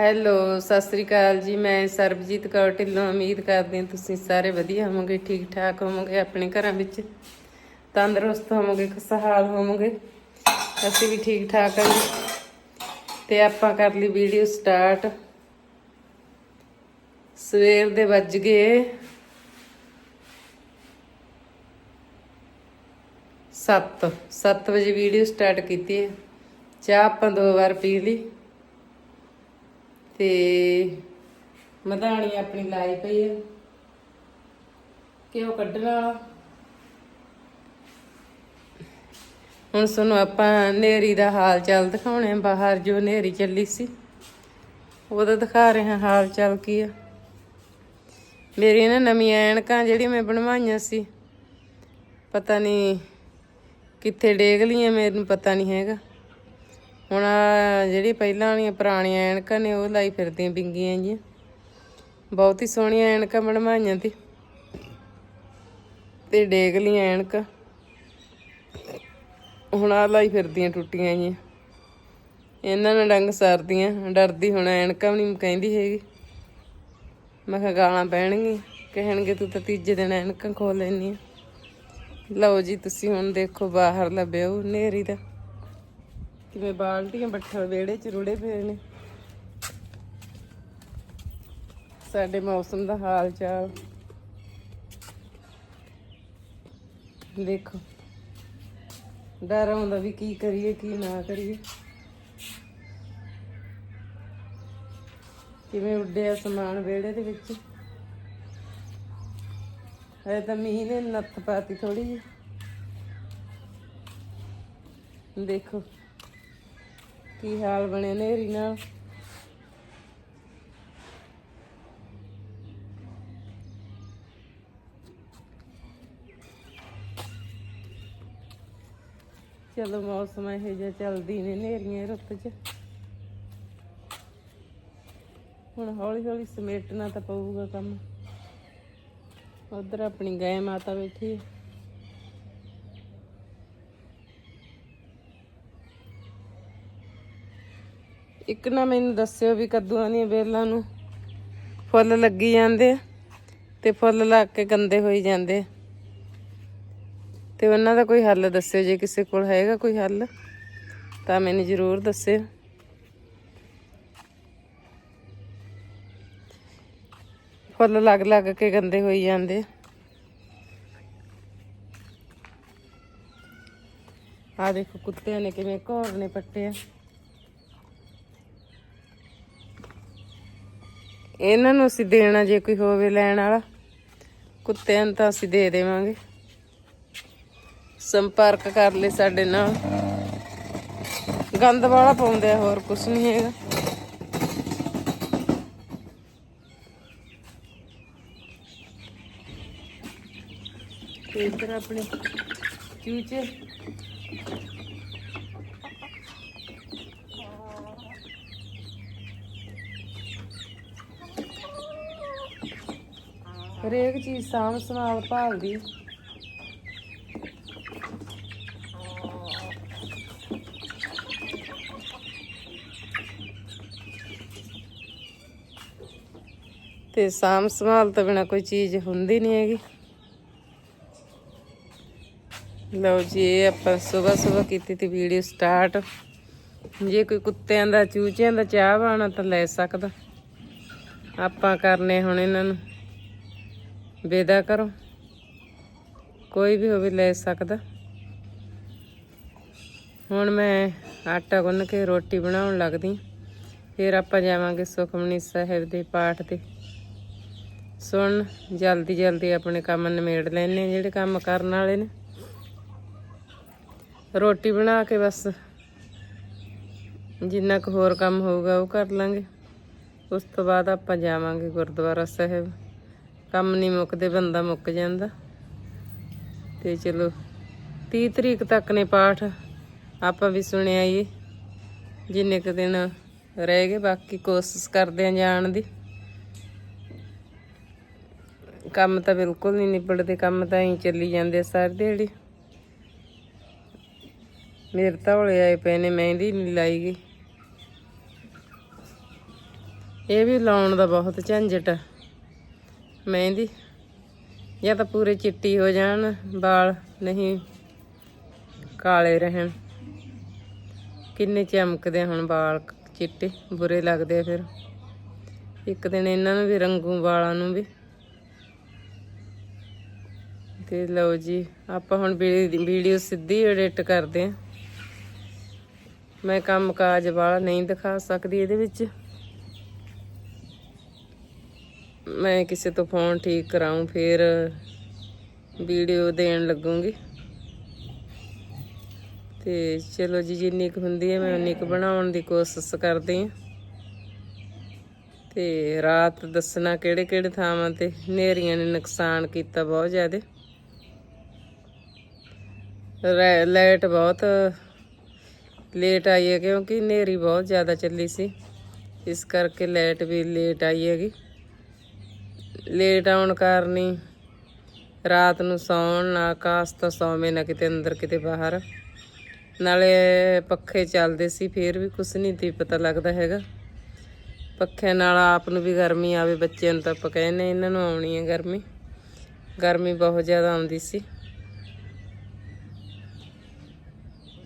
Hello, Sat Sri ਅਕਾਲ ਜੀ। ਮੈਂ ਸਰਬਜੀਤ ਕੌਰ ਢਿੱਲੋਂ। ਉਮੀਦ ਕਰਦੀ ਹਾਂ ਤੁਸੀਂ ਸਾਰੇ ਵਧੀਆ ਹੋਵੋਗੇ ਠੀਕ ਠਾਕ ਹੋਵੋਗੇ, ਆਪਣੇ ਘਰਾਂ ਵਿੱਚ ਤੰਦਰੁਸਤ ਹੋਵੋਗੇ, ਖੁਸ਼ਹਾਲ ਹੋਵੋਗੇ। ਅਸੀਂ ਵੀ ਠੀਕ ਠਾਕ ਹਾਂ ਜੀ। ਤੇ ਆਪਾਂ ਕਰ ਲਈ ਵੀਡੀਓ ਸਟਾਰਟ। ਸਵੇਰ ਦੇ ਵੱਜ ਗਏ। 7 7 ਵਜੇ ਵੀਡੀਓ ਸਟਾਰਟ ਕੀਤੀ ਹੈ। ਚਾਹ ਆਪਾਂ ਦੋ ਵਾਰ ਪੀ ਲਈ। ਤੇ ਮਧਾਣੀ ਆਪਣੀ ਲਾਈ ਪਈ ਹੈ ਕਿਉਂ ਕੱਢਣਾ। ਹੁਣ ਸਾਨੂੰ ਆਪਾਂ ਨੇਰੀ ਦਾ ਹਾਲ ਚਾਲ ਦਿਖਾਉਣੇ ਆ। ਬਾਹਰ ਜੋ ਨੇਰੀ ਚੱਲੀ ਸੀ ਉਹਦਾ ਦਿਖਾ ਰਹੇ ਹਾਂ ਹਾਲ ਚਾਲ ਕੀ ਆ। ਮੇਰੀਆਂ ਨਾ ਨਵੀਆਂ ਐਨਕਾਂ ਜਿਹੜੀਆਂ ਮੈਂ ਬਣਵਾਈਆਂ ਸੀ, ਪਤਾ ਨਹੀਂ ਕਿੱਥੇ ਡੇਗ ਲੀਆਂ ਮੈਨੂੰ ਪਤਾ ਨਹੀਂ ਹੈਗਾ। ਹੁਣ ਆਹ ਜਿਹੜੀ ਪਹਿਲਾਂ ਵਾਲੀਆਂ ਪੁਰਾਣੀਆਂ ਐਨਕਾਂ ਨੇ, ਉਹ ਲਾਈ ਫਿਰਦੀਆਂ ਬਿੰਗੀਆਂ ਜੀਆਂ ਬਹੁਤ ਹੀ ਸੋਹਣੀਆਂ ਐਨਕਾਂ ਬਣਵਾਈਆਂ ਤੇ। ਤੇ ਡੇਗ ਲੀਆਂ ਐਨਕਾਂ। ਹੁਣ ਆ ਲਾਈ ਫਿਰਦੀਆਂ ਟੁੱਟੀਆਂ ਜੀ ਇਹਨਾਂ ਨਾਲ ਡੰਗ ਸਰਦੀਆਂ। ਡਰਦੀ ਹੁਣ ਐਨਕਾਂ ਵੀ ਨਹੀਂ ਕਹਿੰਦੀ ਹੈਗੀ। ਮੈਂ ਕਿਹਾ ਗਾਲਾਂ ਪੈਣਗੀਆਂ। ਕਹਿਣਗੇ ਤੂੰ ਤਾਂ ਤੀਜੇ ਦਿਨ ਐਨਕਾਂ ਖੋਲ ਲੈਨੀ ਲਓ ਜੀ, ਤੁਸੀਂ ਹੁਣ ਦੇਖੋ ਬਾਹਰ ਲੱਭਿਓ ਉਹ ਨੇਰੀ ਦਾ। ਕਿਵੇਂ ਬਾਲਟੀਆਂ ਬੱਠਲ ਵਿਹੜੇ ਚ ਰੁੜੇ ਪਏ ਨੇ। ਸਾਡੇ ਮੌਸਮ ਦਾ ਹਾਲ ਚਾਲ। ਦੇਖੋ। ਡਰ ਆਉਂਦਾ ਵੀ ਕੀ ਕਰੀਏ, ਕੀ ਨਾ ਕਰੀਏ। ਕਿਵੇਂ ਉੱਡਿਆ ਸਮਾਨ ਵਿਹੜੇ ਦੇ ਵਿੱਚ। ਹੈ ਤਾਂ ਮੀਂਹ ਨੇ ਨੱਥ ਪਾਤੀ ਥੋੜੀ ਜਿਹੀ। ਦੇਖੋ। ਕੀ ਹਾਲ ਬਣਿਆ ਨੇਰੀ ਨਾਲ ਚਲੋ ਮੌਸਮ ਇਹੋ ਜਿਹਾ ਚੱਲਦੀ ਨੇ ਨੇਰੀਆਂ ਰੁੱਤ 'ਚ। ਹੁਣ ਹੌਲੀ ਹੌਲੀ ਸਮੇਟਣਾ ਤਾਂ ਪਊਗਾ ਕੰਮ। ਉਧਰ ਆਪਣੀ ਗਾਇ ਮਾਤਾ ਬੈਠੀ ਹੈ। ਇੱਕ ਨਾ ਮੈਨੂੰ ਦੱਸਿਓ ਵੀ ਕੱਦੂਆਂ ਦੀਆਂ ਬੇਲਾਂ ਨੂੰ ਫੁੱਲ ਲੱਗੀ ਜਾਂਦੇ ਤੇ ਫੁੱਲ ਲੱਗ ਕੇ ਗੰਦੇ ਹੋਈ ਜਾਂਦੇ ਤੇ ਉਹਨਾਂ ਦਾ ਕੋਈ ਹੱਲ ਦੱਸਿਓ, ਜੇ ਕਿਸੇ ਕੋਲ ਹੈਗਾ ਕੋਈ ਹੱਲ, ਤਾਂ ਮੈਨੂੰ ਜ਼ਰੂਰ ਦੱਸਿਓ। ਫੁੱਲ ਲੱਗ ਲੱਗ ਕੇ ਗੰਦੇ ਹੋਈ ਜਾਂਦੇ ਆ। ਆ ਦੇਖੋ ਕੁੱਤਿਆਂ ਨੇ ਕਿਵੇਂ ਘੋਰ ਨੇ ਪੱਟੇ ਆ। ਇਹਨਾਂ ਨੂੰ ਅਸੀਂ ਦੇਣਾ ਜੇ ਕੋਈ ਹੋਵੇ ਲੈਣ ਵਾਲਾ। ਕੁੱਤਿਆਂ ਨੂੰ ਤਾਂ ਅਸੀਂ ਦੇ ਦੇਵਾਂਗੇ। ਸੰਪਰਕ ਕਰ ਲੈ ਸਾਡੇ ਨਾਲ। ਗੰਦ ਵਾਲਾ ਪਾਉਂਦੇ ਆ, ਹੋਰ ਕੁਝ ਨਹੀਂ ਹੈਗਾ। ਤੇ ਇੱਧਰ ਆਪਣੇ। ਚੂਚੇ ਹਰੇਕ ਚੀਜ਼ ਸਾਂਭ ਸੰਭਾਲ ਭਾਲਦੀ। ਤੇ ਸਾਂਭ ਸੰਭਾਲ ਤੋਂ ਬਿਨਾ ਕੋਈ ਚੀਜ਼ ਹੁੰਦੀ ਨਹੀਂ ਹੈਗੀ। ਲਓ ਜੀ, ਇਹ ਆਪਾਂ ਸਵੇਰ ਸਵੇਰ ਕੀਤੀ ਤੀ ਵੀਡੀਓ ਸਟਾਰਟ। ਜੇ ਕੋਈ ਕੁੱਤਿਆਂ ਦਾ, ਚੂਚਿਆਂ ਦਾ ਚਾਹ ਬਾਣਾ ਤਾਂ ਲੈ ਸਕਦਾ। ਆਪਾਂ ਕਰਨੇ ਹੁਣ ਇਹਨਾਂ ਨੂੰ। ਬੇਦਾ ਕਰੋ। ਕੋਈ ਵੀ ਹੋਵੇ ਲੈ ਸਕਦਾ। ਹੁਣ ਮੈਂ ਆਟਾ ਗੁੰਨ ਕੇ ਰੋਟੀ ਬਣਾਉਣ ਲੱਗਦੀ। ਫਿਰ ਆਪਾਂ ਜਾਵਾਂਗੇ ਸੁਖਮਨੀ ਸਾਹਿਬ ਦੇ ਪਾਠ ਤੇ। ਸੁਣ, ਜਲਦੀ ਜਲਦੀ ਆਪਣੇ ਕੰਮ ਨਿਮੇੜ ਲੈਣੇ ਜਿਹੜੇ ਕੰਮ ਕਰਨ ਵਾਲੇ ਨੇ। ਰੋਟੀ ਬਣਾ ਕੇ ਬਸ ਜਿੰਨਾ ਕੁ ਹੋਰ ਕੰਮ ਹੋਊਗਾ ਉਹ ਕਰ ਲਾਂਗੇ। ਉਸ ਤੋਂ ਬਾਅਦ ਆਪਾਂ ਜਾਵਾਂਗੇ ਗੁਰਦੁਆਰਾ ਸਾਹਿਬ। ਕੰਮ ਨਹੀਂ ਮੁੱਕਦੇ, ਬੰਦਾ ਮੁੱਕ ਜਾਂਦਾ। ਤੇ ਚਲੋ 30 ਤਰੀਕ ਤੱਕ ਨੇ ਪਾਠ, ਆਪਾਂ ਵੀ ਸੁਣਿਆ ਏ। ਜਿੰਨੇ ਕੁ ਦਿਨ ਰਹਿ ਗਏ, ਬਾਕੀ ਕੋਸ਼ਿਸ਼ ਕਰਦੇ ਆ ਜਾਣ ਦੀ। ਕੰਮ ਤਾਂ ਬਿਲਕੁਲ ਨਹੀਂ ਨਿਬੜਦੇ, ਕੰਮ ਤਾਂ ਐਂ ਚੱਲੀ ਜਾਂਦੇ ਆ ਸਾਰੀ ਦਿਹਾੜੀ। ਮੇਰੇ ਤਾਂ ਹੌਲੇ ਆਏ ਪਏ ਨੇ, ਮਹਿੰਦੀ ਨਹੀਂ ਲਾਈ ਗਈ। ਇਹ ਵੀ ਲਾਉਣ ਦਾ ਬਹੁਤ ਝੰਜਟ ਆ। ਮਹਿੰਦੀ। ਜਾਂ ਤਾਂ ਪੂਰੇ ਚਿੱਟੀ ਹੋ ਜਾਣ, ਵਾਲ ਨਹੀਂ ਕਾਲੇ ਰਹਿਣ। ਕਿੰਨੇ ਚਮਕਦੇ ਆ ਹੁਣ ਵਾਲ ਚਿੱਟੇ, ਬੁਰੇ ਲੱਗਦੇ ਆ ਫਿਰ। ਇੱਕ ਦਿਨ ਇਹਨਾਂ ਨੂੰ ਵੀ, ਰੰਗੂ ਵਾਲਾਂ ਨੂੰ ਵੀ। ਤੇ ਲਓ ਜੀ, ਆਪਾਂ ਹੁਣ ਵੀਡੀਓ ਸਿੱਧੀ ਐਡਿਟ ਕਰਦੇ ਆ। ਮੈਂ ਕੰਮ ਕਾਜ ਵਾਲਾ ਨਹੀਂ ਦਿਖਾ ਸਕਦੀ ਇਹਦੇ ਵਿੱਚ। ਮੈਂ ਕਿਸੇ ਤੋਂ ਫੋਨ ਠੀਕ ਕਰਾਉਂ ਫਿਰ ਵੀਡੀਓ ਦੇਣ ਲੱਗੂੰਗੀ। ਤੇ ਚਲੋ ਜੀ, ਜਿੰਨੀ ਕੁ ਹੁੰਦੀ ਹੈ, ਮੈਂ ਉਨੀ ਕੁ ਬਣਾਉਣ ਦੀ ਕੋਸ਼ਿਸ਼ ਕਰਦੀ ਹਾਂ। ਤੇ ਰਾਤ ਦੱਸਣਾ ਕਿਹੜੇ ਕਿਹੜੇ ਥਾਵਾਂ ਤੇ ਹਨੇਰੀਆਂ ਨੇ ਨੁਕਸਾਨ ਕੀਤਾ ਬਹੁਤ ਜ਼ਿਆਦਾ। ਰੇ- ਲਾਈਟ ਬਹੁਤ ਲੇਟ ਆਈ ਹੈ, ਕਿਉਂਕਿ ਹਨੇਰੀ ਬਹੁਤ ਜ਼ਿਆਦਾ ਚੱਲੀ ਸੀ। ਇਸ ਕਰਕੇ ਲਾਈਟ ਵੀ ਲੇਟ ਆਈ ਹੈਗੀ। ਲੇਟ ਆਉਣ ਕਾਰਨ ਹੀ ਰਾਤ ਨੂੰ ਸੌਣ ਨਾ ਆਕਾਸ਼ ਤਾਂ ਸੌਵੇਂ ਨਾ ਕਿਤੇ ਅੰਦਰ ਕਿਤੇ ਬਾਹਰ। ਨਾਲੇ ਪੱਖੇ ਚੱਲਦੇ ਸੀ, ਫੇਰ ਵੀ ਕੁਛ ਨਹੀਂ ਤੀ ਪਤਾ ਲੱਗਦਾ ਹੈਗਾ। ਪੱਖੇ ਨਾਲ ਆਪ ਨੂੰ ਵੀ ਗਰਮੀ ਆਵੇ, ਬੱਚਿਆਂ ਨੂੰ ਤਾਂ ਆਪਾਂ ਕਹਿੰਦੇ ਇਹਨਾਂ ਨੂੰ ਆਉਣੀ ਹੈ ਗਰਮੀ। ਗਰਮੀ ਬਹੁਤ ਜ਼ਿਆਦਾ ਆਉਂਦੀ ਸੀ।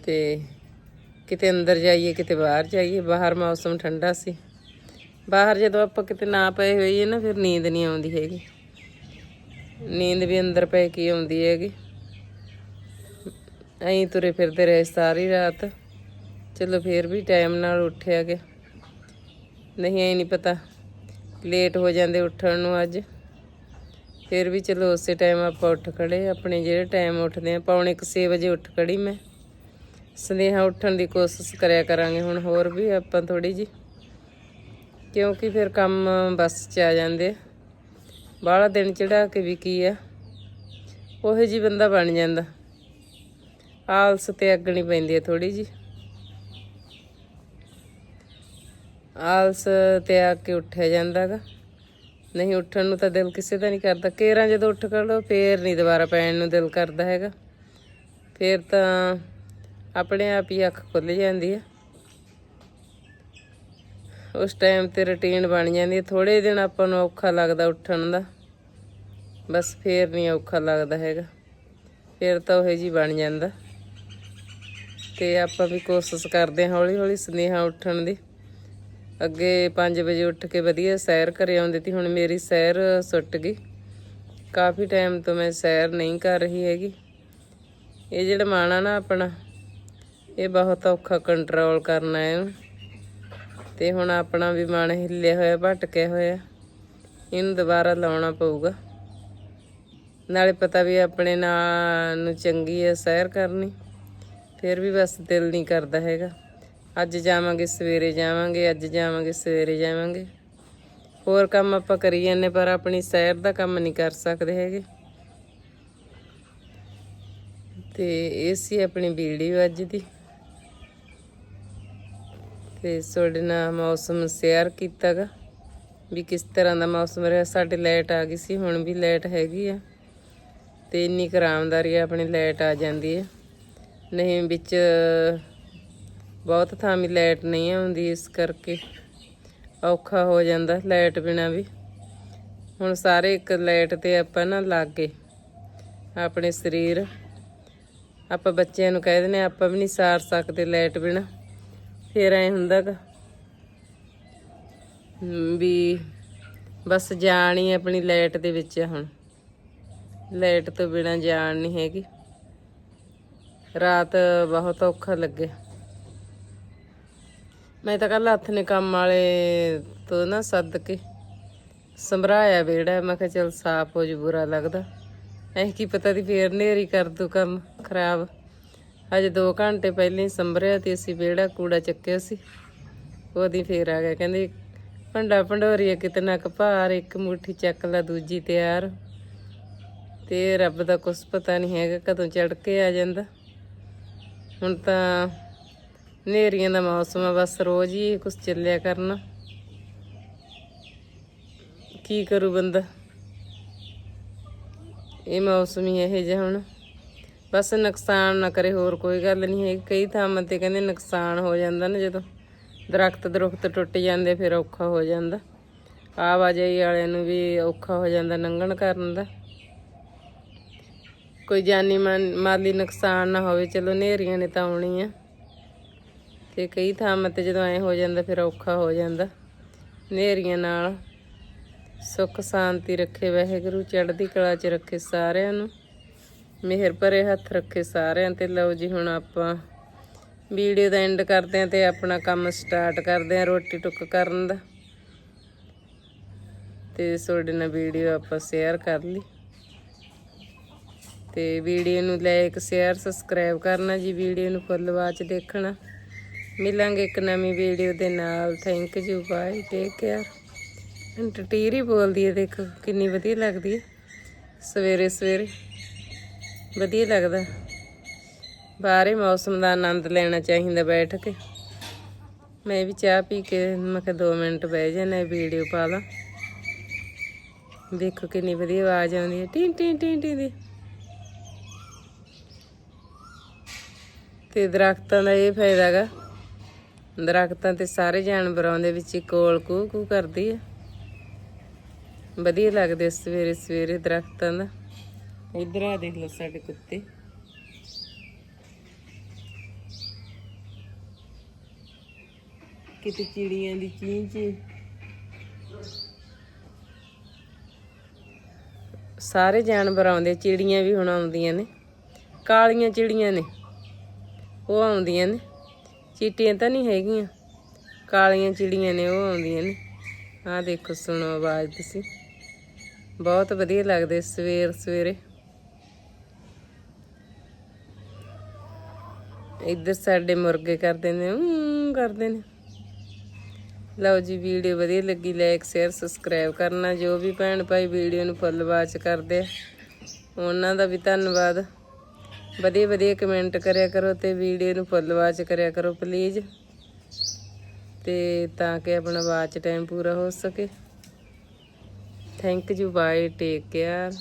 ਤੇ ਕਿਤੇ ਅੰਦਰ ਜਾਈਏ, ਕਿਤੇ ਬਾਹਰ ਜਾਈਏ, ਬਾਹਰ ਮੌਸਮ ਠੰਡਾ ਸੀ। ਬਾਹਰ ਜਦੋਂ ਆਪਾਂ ਕਿਤੇ ਨਾ ਪਏ ਹੋਈਏ ਨਾ, ਫਿਰ ਨੀਂਦ ਨਹੀਂ ਆਉਂਦੀ ਹੈਗੀ। ਨੀਂਦ ਵੀ ਅੰਦਰ ਪੈ ਕੇ ਆਉਂਦੀ ਹੈਗੀ। ਐਂ ਤੁਰੇ ਫਿਰਦੇ ਰਹੇ ਸਾਰੀ ਰਾਤ। ਚਲੋ ਫਿਰ ਵੀ ਟਾਈਮ ਨਾਲ ਉੱਠਿਆ ਗਿਆ। ਨਹੀਂ, ਐ ਨਹੀਂ ਪਤਾ। ਲੇਟ ਹੋ ਜਾਂਦੇ ਉੱਠਣ ਨੂੰ ਅੱਜ। ਫਿਰ ਵੀ ਚਲੋ ਉਸੇ ਟਾਈਮ ਆਪਾਂ ਉੱਠ ਖੜੇ ਆਪਣੇ ਜਿਹੜੇ ਟਾਈਮ ਉੱਠਦੇ ਆ ਪੌਣੇ 6 ਵਜੇ ਉੱਠ ਖੜੀ ਮੈਂ। ਸੰਦੇਹਾ ਉੱਠਣ ਦੀ ਕੋਸ਼ਿਸ਼ ਕਰਿਆ ਕਰਾਂਗੇ। ਹੁਣ ਹੋਰ ਵੀ ਆਪਾਂ ਥੋੜੀ ਜੀ ਕਿਉਂਕਿ ਫਿਰ ਕੰਮ ਬੱਸ 'ਚ ਆ ਜਾਂਦੇ ਆ। ਬਾਹਲਾ ਦਿਨ ਚੜਾ ਕੇ ਵੀ ਕੀ ਆ? ਉਹੇ ਜੀ ਬੰਦਾ ਬਣ ਜਾਂਦਾ। ਆਲਸ ਤੇ ਅੱਗਣੀ ਪੈਂਦੀ ਹੈ ਥੋੜੀ ਜੀ ਆਲਸ ਤੇ ਆ ਕੇ ਉੱਠਿਆ ਜਾਂਦਾਗਾ ਨਹੀਂ, ਉੱਠਣ ਨੂੰ ਤਾਂ ਦਿਲ ਕਿਸੇ ਦਾ ਨਹੀਂ ਕਰਦਾ। ਕੇਰਾਂ ਜਦੋਂ ਉੱਠ ਖੜੋ ਫੇਰ ਨਹੀਂ ਦੁਬਾਰਾ ਪੈਣ ਨੂੰ ਦਿਲ ਕਰਦਾ ਹੈਗਾ। ਫੇਰ ਤਾਂ ਆਪਣੇ ਆਪ ਹੀ ਅੱਖ ਖੁੱਲ ਜਾਂਦੀ ਹੈ ਉਸ ਟਾਈਮ ਤੇ ਰੁਟੀਨ ਬਣ ਜਾਂਦੀ ਹੈ। ਥੋੜੇ ਦਿਨ ਆਪਾਂ ਨੂੰ ਔਖਾ ਲੱਗਦਾ ਉੱਠਣ ਦਾ। ਬਸ ਫੇਰ ਨਹੀਂ ਔਖਾ ਲੱਗਦਾ ਹੈਗਾ। ਫੇਰ ਤਾਂ ਉਹ ਜੀ ਬਣ ਜਾਂਦਾ। ਤੇ ਆਪਾਂ ਵੀ ਕੋਸ਼ਿਸ਼ ਕਰਦੇ ਹਾਂ ਹੌਲੀ ਹੌਲੀ ਸੁਨੇਹਾ ਉੱਠਣ ਦੀ। ਅੱਗੇ 5 ਵਜੇ ਉੱਠ ਕੇ ਵਧੀਆ ਸੈਰ ਕਰੇ ਆਉਂਦੀ ਤੀ ਹੁਣ ਮੇਰੀ ਸੈਰ ਸੁੱਟ ਗਈ। ਕਾਫੀ ਟਾਈਮ ਤੋਂ ਮੈਂ ਸੈਰ ਨਹੀਂ ਕਰ ਰਹੀ ਹੈਗੀ। ਇਹ ਜਿਹੜਾ ਮਾਣਾ ਨਾ ਆਪਣਾ, ਇਹ ਬਹੁਤ ਔਖਾ ਕੰਟਰੋਲ ਕਰਨਾ ਹੈ। ਤੇ ਹੁਣ ਆਪਣਾ ਵੀ ਮਨ ਹਿੱਲਿਆ ਹੋਇਆ, ਭਟਕਿਆ ਹੋਇਆ। ਇਹਨੂੰ ਦੁਬਾਰਾ ਲਾਉਣਾ ਪਊਗਾ। ਨਾਲੇ ਪਤਾ ਵੀ ਆਪਣੇ ਨਾਲ ਨੂੰ ਚੰਗੀ ਹੈ ਸੈਰ ਕਰਨੀ। ਫਿਰ ਵੀ ਬਸ ਦਿਲ ਨਹੀਂ ਕਰਦਾ ਹੈਗਾ। ਅੱਜ ਜਾਵਾਂਗੇ, ਸਵੇਰੇ ਜਾਵਾਂਗੇ, ਅੱਜ ਜਾਵਾਂਗੇ, ਸਵੇਰੇ ਜਾਵਾਂਗੇ। ਹੋਰ ਕੰਮ ਆਪਾਂ ਕਰੀ ਜਾਂਦੇ, ਪਰ ਆਪਣੀ ਸੈਰ ਦਾ ਕੰਮ ਨਹੀਂ ਕਰ ਸਕਦੇ ਹੈਗੇ। ਤੇ ਇਹ ਸੀ ਆਪਣੀ ਵੀਡੀਓ ਅੱਜ ਦੀ ਤੇ ਤੁਹਾਡੇ ਨਾਲ ਮੌਸਮ ਸ਼ੇਅਰ ਕੀਤਾਗਾ ਵੀ ਕਿਸ ਤਰ੍ਹਾਂ ਦਾ ਮੌਸਮ ਰਿਹਾ। ਸਾਡੇ ਲਾਈਟ ਆ ਗਈ ਸੀ, ਹੁਣ ਵੀ ਲਾਈਟ ਹੈਗੀ ਆ ਤੇ ਇੰਨੀ ਕਰਾਮਦਾਰੀ ਆਪਣੀ ਲਾਈਟ ਆ ਜਾਂਦੀ ਹੈ ਨਹੀਂ, ਵਿੱਚ ਬਹੁਤ ਥਾਂ ਵੀ ਲਾਈਟ ਨਹੀਂ ਆਉਂਦੀ ਇਸ ਕਰਕੇ ਔਖਾ ਹੋ ਜਾਂਦਾ ਲਾਈਟ ਬਿਨਾ ਵੀ। ਹੁਣ ਸਾਰੇ ਇੱਕ ਲਾਈਟ ਤੇ ਆਪਾਂ ਨਾ ਲੱਗ ਗਏ ਆਪਣੇ ਸਰੀਰ। ਆਪਾਂ ਬੱਚਿਆਂ ਨੂੰ ਕਹਿ ਦਿੰਦੇ ਆਪਾਂ ਵੀ ਨਹੀਂ ਸਾਰ ਸਕਦੇ ਲਾਈਟ ਬਿਨਾ। ਫੇਰ ਐ ਹੁੰਦਾਗਾ ਵੀ ਬਸ ਜਾਣ ਹੀ ਆਪਣੀ ਲਾਈਟ ਦੇ ਵਿੱਚ ਹੁਣ। ਲਾਈਟ ਤੋਂ ਬਿਨਾ ਜਾਣ ਨਹੀਂ ਹੈਗੀ। ਰਾਤ ਬਹੁਤ ਔਖਾ ਲੱਗੇ ਮੈਂ ਤਾਂ ਕੱਲ ਹੱਥ ਨੇ ਕੰਮ ਵਾਲੇ ਤੋਂ ਨਾ ਸੱਦ ਕੇ ਸੰਭਰਾਇਆ ਵਿਹੜਾ। ਮੈਂ ਕਿਹਾ ਚਲ ਸਾਫ਼ ਹੋ ਜੂ, ਬੁਰਾ ਲੱਗਦਾ। ਐ ਕੀ ਪਤਾ ਦੀ ਫੇਰ ਨੇਰੀ ਕਰ ਦੂ ਕੰਮ ਖਰਾਬ। ਅਜੇ 2 ਘੰਟੇ ਪਹਿਲਾਂ ਹੀ ਸੰਭਰਿਆ ਤੇ ਅਸੀਂ ਵਿਹੜਾ ਕੂੜਾ ਚੱਕਿਆ ਸੀ। ਉਹਦੀ ਫੇਰ ਆ ਗਿਆ, ਕਹਿੰਦੇ ਭੰਡਾ ਭੰਡੋਰੀਆ ਕਿਤਨਾ ਕਪਾਰ ਇੱਕ ਮੁੱਠੀ ਚੱਕ ਲਾ, ਦੂਜੀ ਤਿਆਰ। ਤੇ ਰੱਬ ਦਾ ਕੁਛ ਪਤਾ ਨਹੀਂ ਹੈਗਾ ਕਦੋਂ ਚੜ ਕੇ ਆ ਜਾਂਦਾ। ਹੁਣ ਤਾਂ ਨੇਰੀਆਂ ਦਾ ਮੌਸਮ ਆ, ਬਸ ਰੋਜ਼ ਹੀ ਕੁਛ ਚੱਲਿਆ ਕਰਨਾ। ਕੀ ਕਰੂ ਬੰਦਾ? ਇਹ ਮੌਸਮ ਹੀ ਇਹ ਜਿਹਾ ਹੁਣ। ਬਸ ਨੁਕਸਾਨ ਨਾ ਕਰੇ, ਹੋਰ ਕੋਈ ਗੱਲ ਨਹੀਂ ਹੈ ਕਈ ਥਾਵਾਂ ਤੇ ਕਹਿੰਦੇ ਨੁਕਸਾਨ ਹੋ ਜਾਂਦਾ ਨਾ, ਜਦੋਂ ਦਰਖਤ ਦਰਖਤ ਟੁੱਟ ਜਾਂਦੇ ਫਿਰ ਔਖਾ ਹੋ ਜਾਂਦਾ। ਆਵਾਜਾਈ ਵਾਲਿਆਂ ਨੂੰ ਵੀ ਔਖਾ ਹੋ ਜਾਂਦਾ ਲੰਘਣ ਕਰਨ ਦਾ। ਕੋਈ ਜਾਨੀ ਮਾਨ- ਮਾਲੀ ਨੁਕਸਾਨ ਨਾ ਹੋਵੇ, ਚਲੋ ਨੇਰੀਆਂ ਨੇ ਤਾਂ ਆਉਣੀ ਆ ਤੇ ਕਈ ਥਾਵਾਂ ਤੇ ਜਦੋਂ ਐ ਹੋ ਜਾਂਦਾ ਫਿਰ ਔਖਾ ਹੋ ਜਾਂਦਾ। ਨੇਰੀਆਂ ਨਾਲ ਸੁੱਖ ਸ਼ਾਂਤੀ ਰੱਖੇ, ਵਾਹਿਗੁਰੂ ਚੜ੍ਹਦੀ ਕਲਾ 'ਚ ਰੱਖੇ ਸਾਰਿਆਂ ਨੂੰ। ਮਿਹਰ ਭਰੇ ਹੱਥ ਰੱਖੇ ਸਾਰਿਆਂ ਤੇ। ਲਓ ਜੀ, ਹੁਣ ਆਪਾਂ ਵੀਡੀਓ ਦਾ ਐਂਡ ਕਰਦੇ ਆਂ ਤੇ ਆਪਣਾ ਕੰਮ ਸਟਾਰਟ ਕਰਦੇ ਆਂ ਰੋਟੀ ਟੁੱਕ ਕਰਨ ਦਾ। ਤੇ ਤੁਹਾਡੇ ਨਾਲ ਵੀਡੀਓ ਆਪਾਂ ਸ਼ੇਅਰ ਕਰ ਲਈ। ਤੇ ਵੀਡੀਓ ਨੂੰ ਲਾਈਕ ਸ਼ੇਅਰ ਸਬਸਕ੍ਰਾਈਬ ਕਰਨਾ ਜੀ, ਵੀਡੀਓ ਨੂੰ ਫੁੱਲ ਵਾਚ ਦੇਖਣਾ। ਮਿਲਾਂਗੇ ਇੱਕ ਨਵੀਂ ਵੀਡੀਓ ਦੇ ਨਾਲ। Thank you bye take care ਟਟੀਰੀ ਬੋਲਦੀ ਹੈ, ਦੇਖੋ ਕਿੰਨੀ ਵਧੀਆ ਲੱਗਦੀ ਹੈ। ਸਵੇਰੇ ਸਵੇਰੇ ਵਧੀਆ ਲੱਗਦਾ। ਬਾਹਰੇ ਮੌਸਮ ਦਾ ਆਨੰਦ ਲੈਣਾ ਚਾਹੀਦਾ ਬੈਠ ਕੇ। ਮੈਂ ਵੀ ਚਾਹ ਪੀ ਕੇ ਮੈਂ ਕਿਹਾ 2 ਮਿੰਟ ਬਹਿ ਜਾਣਾ ਵੀਡੀਓ ਪਾ ਲਾਂ। ਦੇਖੋ ਕਿੰਨੀ ਵਧੀਆ ਆਵਾਜ਼ ਆਉਂਦੀ ਹੈ, ਟੀਂ ਟੀਂ ਟੀਂ ਟੀਂ ਦੀ। ਤੇ ਦਰਖਤਾਂ ਦਾ ਇਹ ਫਾਇਦਾ ਗਾ, ਦਰਖਤਾਂ ਤੇ ਸਾਰੇ ਜਾਨਵਰਾਂ ਦੇ ਵਿੱਚ ਕੋਲ ਕੂ ਕੂ ਕਰਦੀ ਹੈ। ਵਧੀਆ ਲੱਗਦੇ ਸਵੇਰੇ ਸਵੇਰੇ ਦਰਖਤਾਂ ਦਾ। ਇਧਰ ਆ ਦੇਖ ਲਓ ਸਾਡੇ ਕੁੱਤੇ। ਕਿਤੇ ਚਿੜੀਆਂ ਦੀ ਚੀਂ। ਸਾਰੇ ਜਾਨਵਰ ਆਉਂਦੇ, ਚਿੜੀਆਂ ਵੀ ਹੁਣ ਆਉਂਦੀਆਂ ਨੇ। ਕਾਲੀਆਂ ਚਿੜੀਆਂ ਨੇ, ਉਹ ਆਉਂਦੀਆਂ ਨੇ। ਚੀਟੀਆਂ ਤਾਂ ਨਹੀਂ ਹੈਗੀਆਂ, ਕਾਲੀਆਂ ਚਿੜੀਆਂ ਨੇ, ਉਹ ਆਉਂਦੀਆਂ ਨੇ। ਆਹ ਦੇਖੋ, ਸੁਣੋ ਆਵਾਜ਼ ਤੁਸੀਂ। ਬਹੁਤ ਵਧੀਆ ਲੱਗਦੇ ਸਵੇਰ ਸਵੇਰੇ ਇੱਧਰ ਸਾਡੇ ਮੁਰਗੇ ਕਰਦੇ ਨੇ ਊਂ ਕਰਦੇ ਨੇ। ਲਓ ਜੀ, ਵੀਡੀਓ ਵਧੀਆ ਲੱਗੀ ਲਾਈਕ ਸ਼ੇਅਰ ਸਬਸਕ੍ਰਾਈਬ ਕਰਨਾ। ਜੋ ਵੀ ਭੈਣ ਭਾਈ ਵੀਡੀਓ ਨੂੰ ਫੁੱਲ ਵਾਚ ਕਰਦੇ ਆ, ਉਹਨਾਂ ਦਾ ਵੀ ਧੰਨਵਾਦ। ਵਧੀਆ ਵਧੀਆ ਕਮੈਂਟ ਕਰਿਆ ਕਰੋ ਤੇ ਵੀਡੀਓ ਨੂੰ ਫੁੱਲ ਵਾਚ ਕਰਿਆ ਕਰੋ ਪਲੀਜ਼ ਤੇ ਤਾਂ ਕਿ ਆਪਣਾ ਵਾਚ ਟਾਈਮ ਪੂਰਾ ਹੋ ਸਕੇ। Thank you bye take care